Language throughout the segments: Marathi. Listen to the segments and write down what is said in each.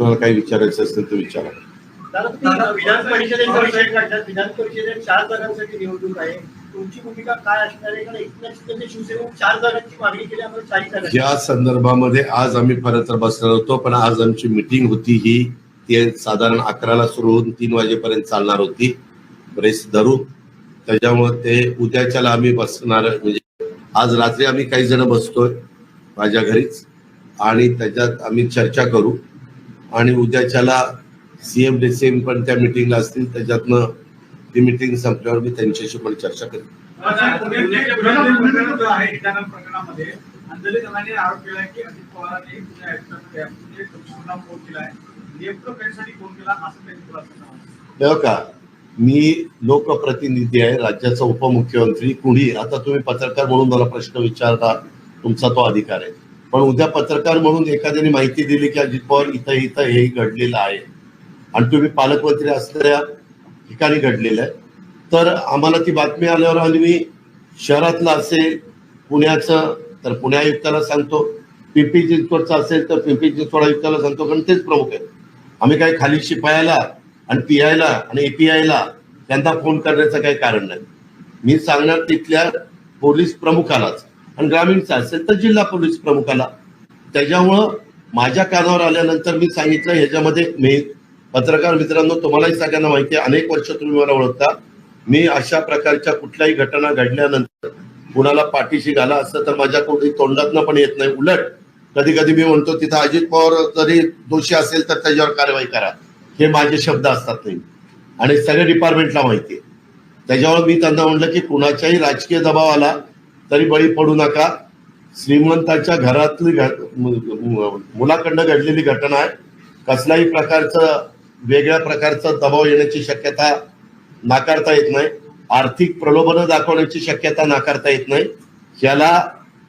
तुम्हाला काही विचारायचं असेल तर विचारा. विधान परिषदेत चार जागांसाठी निवडणूक आहे. तुमची भूमिका काय असणार आहे? कारण एकनाथ शिंदे शिवसेनेने चार जागांची मागणी केली आम्हाला चारही जागा या संदर्भामध्ये आज आम्ही खरं तर बसणार होतो पण आज आमची मिटिंग होती ही ती साधारण अकराला सुरू होऊन तीन वाजेपर्यंत चालणार होती. रेस धरू. त्याच्यामुळे ते उद्याच्याला आम्ही बसणार म्हणजे आज रात्री आम्ही काही जण बसतोय माझ्या घरीच. आणि त्याच्यात आम्ही चर्चा करू. आणि उद्याच्याला सीएम डीसीएम पण त्या मिटिंगला असतील त्याच्यातनं ती मिटिंग संपल्यावर मी त्यांच्याशी पण चर्चा करेन. तेव्हा का? मी लोकप्रतिनिधी आहे राज्याचा उपमुख्यमंत्री कुणी? आता तुम्ही पत्रकार म्हणून मला प्रश्न विचारता तुमचा तो अधिकार आहे. पण उद्या पत्रकार म्हणून एखाद्याने माहिती दिली की अजित पवार इथं इथं हे घडलेलं आहे. आणि तुम्ही पालकमंत्री असलेल्या ठिकाणी घडलेलं आहे. तर आम्हाला ती बातमी आल्यावर आणि मी शहरातलं असेल पुण्याचं तर पुणे आयुक्ताला सांगतो. पिंपरी चिंचवडचं असेल तर पिंपरी चिंचवड आयुक्ताला सांगतो कारण तेच प्रमुख आहे आम्ही काही खाली शिपायाला आणि पी आयला आणि एपीआयला त्यांना फोन करण्याचं काही कारण नाही. मी सांगणार तिथल्या पोलीस प्रमुखालाच. आणि ग्रामीणचा असेल तर जिल्हा पोलीस प्रमुखाला. त्याच्यामुळं माझ्या कानावर आल्यानंतर मी सांगितलं ह्याच्यामध्ये मी पत्रकार मित्रांनो तुम्हालाही सगळ्यांना माहिती आहे अनेक वर्ष तुम्ही मला ओळखता. मी अशा प्रकारच्या कुठल्याही घटना घडल्यानंतर कुणाला पाठीशी घाला असं तर माझ्या कोणी तोंडातनं पण येत नाही. उलट कधी कधी मी म्हणतो तिथं अजित पवार जरी दोषी असेल तर त्याच्यावर कारवाई करा. हे माझे शब्द असतात नाही. आणि सगळ्या डिपार्टमेंटला माहिती आहे. त्याच्यामुळे मी त्यांना म्हणलं की कुणाच्याही राजकीय दबावाला तरी बळी पडू नका. श्रीमंताच्या घरातली मुलाकडनं घडलेली घटना आहे. कसल्याही प्रकारचं वेगळ्या प्रकारचा दबाव येण्याची शक्यता नाकारता येत नाही. आर्थिक प्रलोभनं दाखवण्याची शक्यता नाकारता येत नाही. याला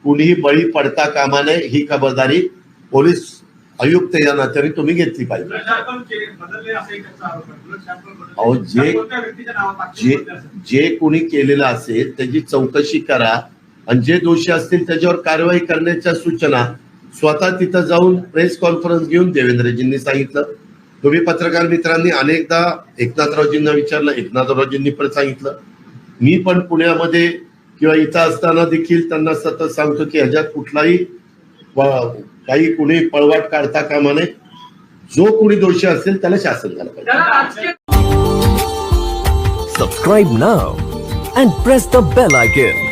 कुणीही बळी पडता कामा नये ही खबरदारी पोलीस आयुक्त या नात्याने तुम्ही घेतली पाहिजे. अहो, जे- जे जे कोणी केलेलं असेल त्याची चौकशी करा. आणि जे दोषी असतील त्याच्यावर कारवाई करण्याच्या सूचना स्वतः तिथं जाऊन प्रेस कॉन्फरन्स घेऊन देवेंद्रजींनी सांगितलं. तुम्ही पत्रकार मित्रांनी अनेकदा एकनाथरावजींना विचारलं एकनाथरावजींनी पण सांगितलं. मी पण पुण्यामध्ये किंवा इथं असताना देखील त्यांना सतत सांगतो की ह्याच्यात कुठलाही काही कुणी पळवाट काढता कामा नये. जो कुणी दोषी असेल त्याला शासन झालं पाहिजे. Subscribe now and press the bell icon.